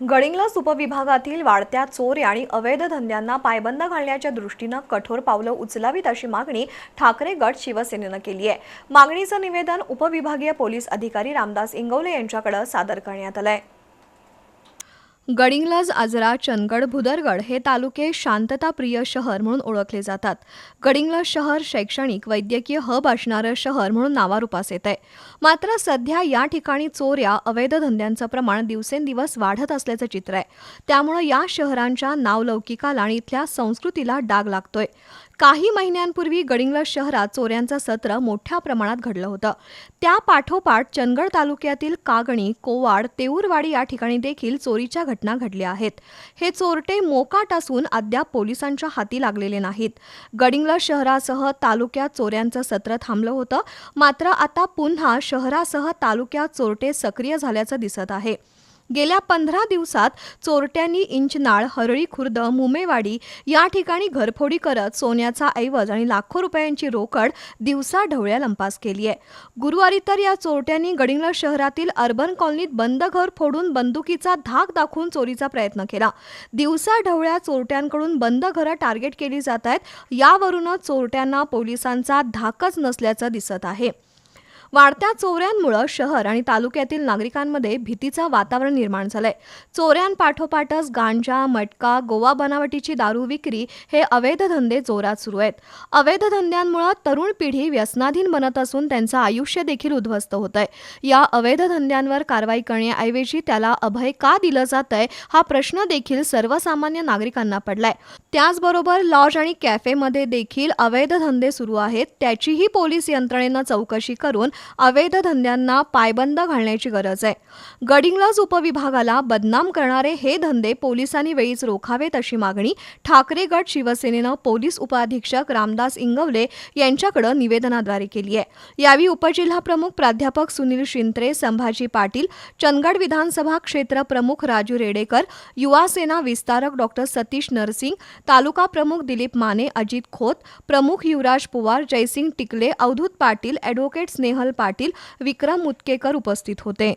गडिंग्लज उपविभागातील वाढत्या चोरी आणि अवैध धंद्यांना पायबंद घालण्याच्या दृष्टीनं कठोर पावलं उचलावीत अशी मागणी ठाकरे गट शिवसेनेनं केली आहे. मागणीचं निवेदन उपविभागीय पोलीस अधिकारी रामदास इंगवले यांच्याकडे सादर करण्यात आलं आहे गडिंग्लज आजरा चंदगड भुदरगड हे तालुके शांतताप्रिय शहर म्हणून ओळखले जातात. गडिंग्लज शहर शैक्षणिक वैद्यकीय हब असणारं शहर म्हणून नावारूपास येत आहे मात्र सध्या या ठिकाणी चोऱ्या अवैध धंद्यांचं प्रमाण दिवसेंदिवस वाढत असल्याचं चित्र आहे. त्यामुळं या शहरांच्या नावलौकिकाला आणि इथल्या संस्कृतीला डाग लागतोय. काही महिन्यांपूर्वी गडिंग्लज शहरात चोऱ्यांचं सत्र मोठ्या प्रमाणात घडलं होतं. त्या पाठोपाठ चंदगड तालुक्यातील कागणी कोवाड तेऊरवाडी या ठिकाणी देखील चोरीच्या घटना घडल्या आहेत. हे चोरटे मोकाट असून अद्याप पोलिसांच्या हाती लागलेले नाहीत. गडिंग्लज शहरासह तालुक्यात चोऱ्यांचं सत्र थांबलं होतं. मात्र आता पुन्हा शहरासह तालुक्यात चोरटे सक्रिय झाल्याचं दिसत आहे. गेल्या पंधरा दिवसात चोरट्यांनी इंचनाळ हरळी खुर्द मुमेवाडी या ठिकाणी घरफोडी करत सोन्याचा ऐवज आणि लाखो रुपयांची रोकड दिवसा ढवळ्या लंपास केली आहे. गुरुवारी तर या चोरट्यांनी गडिंग्लज शहरातील अर्बन कॉलनीत बंद घर फोडून बंदुकीचा धाक दाखवून चोरीचा प्रयत्न केला. दिवसा ढवळ्या चोरट्यांकडून बंद घरं टार्गेट केली जात आहेत. यावरूनच चोरट्यांना पोलिसांचा धाकच नसल्याचं दिसत आहे. वाढत्या चोऱ्यांमुळं शहर आणि तालुक्यातील नागरिकांमध्ये भीतीचं वातावरण निर्माण झालंय. चोऱ्यांपाठोपाठच गांजा मटका गोवा बनावटीची दारू विक्री हे अवैध धंदे जोरात सुरू आहेत. अवैध धंद्यांमुळं तरुण पिढी व्यसनाधीन बनत असून त्यांचं आयुष्य देखील उद्ध्वस्त होत आहे या अवैध धंद्यांवर कारवाई करण्याऐवजी त्याला अभय का दिलं जात आहे हा प्रश्न देखील सर्वसामान्य नागरिकांना पडलाय. त्याचबरोबर लॉज आणि कॅफेमध्ये देखील अवैध धंदे सुरू आहेत त्याचीही पोलीस यंत्रणेनं चौकशी करून अवैध धंद्यांना पायबंद घालण्याची गरज आहे. गडिंग्लज उपविभागाला बदनाम करणारे हे धंदे पोलिसांनी वेळीच रोखावेत अशी मागणी ठाकरे गट शिवसेनेनं पोलीस उपअधीक्षक रामदास इंगवले यांच्याकडे निवेदनाद्वारे केली आहे. यावेळी उपजिल्हा प्रमुख प्राध्यापक सुनील शिंत्रे संभाजी पाटील चंदगड विधानसभा क्षेत्र प्रमुख राजू रेडेकर युवा सेना विस्तारक डॉक्टर सतीश नरसिंग तालुका प्रमुख दिलीप माने अजित खोत प्रमुख युवराज पवार जयसिंग टिकले अवधूत पाटील ॲडव्होकेट स्नेहल पाटील विक्रम मुतकेकर उपस्थित होते.